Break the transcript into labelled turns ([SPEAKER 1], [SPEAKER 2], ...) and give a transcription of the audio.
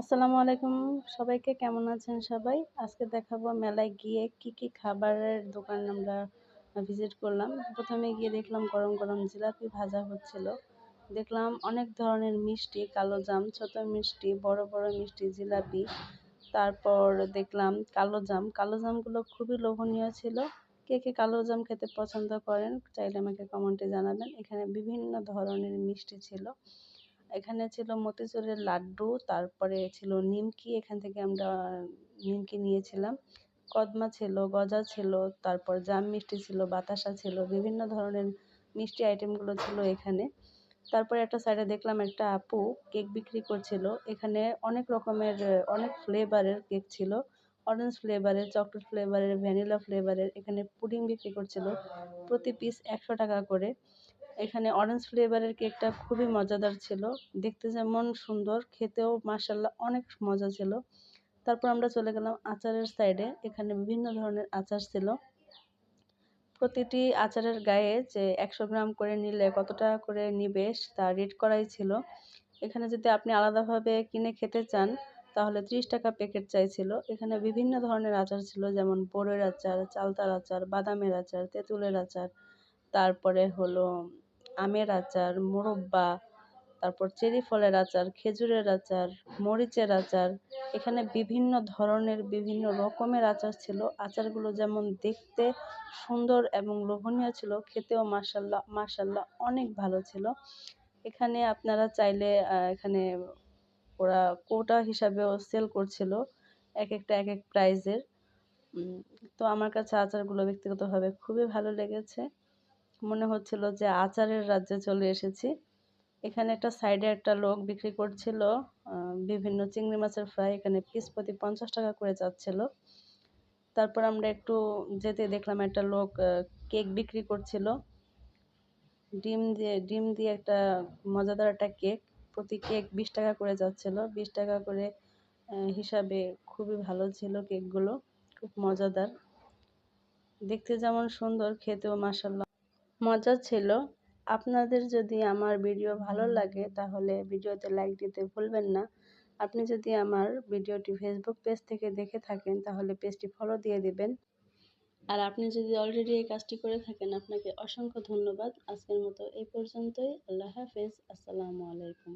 [SPEAKER 1] আসসালামু আলাইকুম। সবাইকে কেমন আছেন সবাই? আজকে দেখাবো মেলায় গিয়ে কি কি খাবারের দোকান আমরা ভিজিট করলাম। প্রথমে গিয়ে দেখলাম গরম গরম জিলাপি ভাজা হচ্ছিল। দেখলাম অনেক ধরনের মিষ্টি, কালো জাম, ছোট মিষ্টি, বড় বড় মিষ্টি জিলাপি। তারপর দেখলাম কালো জাম। কালো জামগুলো খুবই লোভনীয় ছিল। কে কে কালো জাম খেতে পছন্দ করেন, চাইলে আমাকে কমেন্টে জানাবেন। এখানে বিভিন্ন ধরনের মিষ্টি ছিল। এখানে ছিল মতিচুরের লাড্ডু, তারপরে ছিল নিমকি, এখান থেকে আমরা নিমকি নিয়েছিলাম। কদমা ছিল, গজা ছিল, তারপর জাম মিষ্টি ছিল, বাতাসা ছিল, বিভিন্ন ধরনের মিষ্টি আইটেমগুলো ছিল এখানে। তারপরে একটা সাইডে দেখলাম একটা আপু কেক বিক্রি করছিল। এখানে অনেক রকমের, অনেক ফ্লেভারের কেক ছিল। অরেঞ্জ ফ্লেভারের চকলেট ফ্লেভারের ভ্যানিলা ফ্লেভারের এখানে পুডিং বিক্রি করছিল প্রতি পিস একশো টাকা করে। এখানে অরেঞ্জ ফ্লেভারের কেকটা খুবই মজাদার ছিল। দেখতে যেমন সুন্দর, খেতেও মাসাল্লাহ অনেক মজা ছিল। তারপর আমরা চলে গেলাম আচারের সাইডে এখানে বিভিন্ন ধরনের আচার ছিল। প্রতিটি আচারের গায়ে যে একশো গ্রাম করে নিলে কত টাকা করে নিবে তা রেট করাই ছিল। এখানে যদি আপনি আলাদাভাবে কিনে খেতে চান, তাহলে ত্রিশ টাকা প্যাকেট চাইছিল। এখানে বিভিন্ন ধরনের আচার ছিল, যেমন বড়ের আচার, চালতার আচার, বাদামের আচার, তেঁতুলের আচার, তারপরে হলো আমের আচার, মোরব্বা, তারপর চেরি ফলের আচার, খেজুরের আচার, মরিচের আচার। এখানে বিভিন্ন ধরনের বিভিন্ন রকমের আচার ছিল। আচারগুলো যেমন দেখতে সুন্দর এবং লোভনীয় ছিল, খেতেও মাসাল্লাহ মাসাল্লাহ অনেক ভালো ছিল। এখানে আপনারা চাইলে এখানে ওরা কোটা হিসাবেও সেল করছিল, এক একটা, এক এক প্রাইজের তো আমার কাছে আচারগুলো ব্যক্তিগতভাবে খুবই ভালো লেগেছে। মনে হচ্ছিল যে আচারের রাজ্যে চলে এসেছি। এখানে একটা সাইডে একটা লোক বিক্রি করছিল বিভিন্ন চিংড়ি মাছের ফ্রাই এখানে পিস প্রতি পঞ্চাশ টাকা করে যাচ্ছিল। তারপর আমরা একটু যেতে দেখলাম একটা লোক কেক বিক্রি করছিল। ডিম দিয়ে ডিম দিয়ে একটা মজাদার একটা কেক প্রতি কেক বিশ টাকা করে যাচ্ছিল। বিশ টাকা করে হিসাবে খুবই ভালো ছিল কেকগুলো খুব মজাদার। দেখতে যেমন সুন্দর, খেতেও মাসাল্লাহ মজা ছিল। আপনাদের যদি আমার ভিডিও ভালো লাগে তাহলে ভিডিওতে লাইক দিতে ভুলবেন না। আপনি যদি আমার ভিডিওটি ফেসবুক পেজ থেকে দেখে থাকেন তাহলে পেজটি ফলো দিয়ে দিবেন। আর আপনি যদি অলরেডি এই কাজটি করে থাকেন আপনাকে অসংখ্য ধন্যবাদ। আজকের মতো এই পর্যন্তই। আল্লাহ হাফেজ। আসসালামু আলাইকুম।